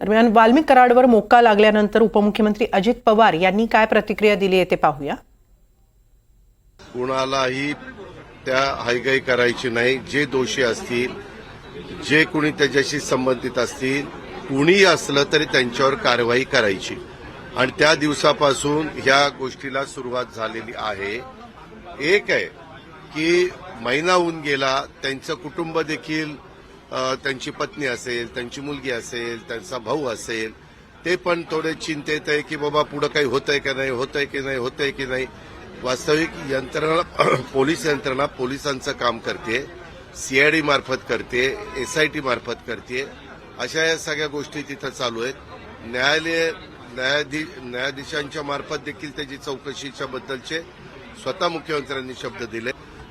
दरम्यान वाल्मिक कराडवर मोक्का लागल्यानंतर उपमुख्यमंत्री अजित पवार यांनी काय प्रतिक्रिया दिली आहे ते पाहूया. कुणालाही त्या हायगाई करायची नाही. जे दोषी असतील जे कुणी त्याच्याशी संबंधित असतील कुणीही असलं तरी त्यांच्यावर कारवाई करायची. आणि त्या दिवसापासून ह्या गोष्टीला सुरुवात झालेली आहे. एक आहे की महिना होऊन गेला त्यांचं कुटुंब देखील त्यांची पत्नी असेल त्यांची मुलगी असेल त्यांचा भाऊ असेल ते पण थोडे चिंतेत आहे की बाबा पुढे काही होतंय का नाही होतंय की नाही होतंय की नाही. वास्तविक यंत्रणा पोलीस यंत्रणा पोलिसांचं काम करते सीआयडी मार्फत करते एसआयटी मार्फत करते. अशा या सगळ्या गोष्टी तिथं चालू आहेत. न्यायालय न्यायाधी न्यायाधीशांच्या मार्फत देखील त्याची चौकशीच्या बद्दलचे स्वतः मुख्यमंत्र्यांनी शब्द दिले.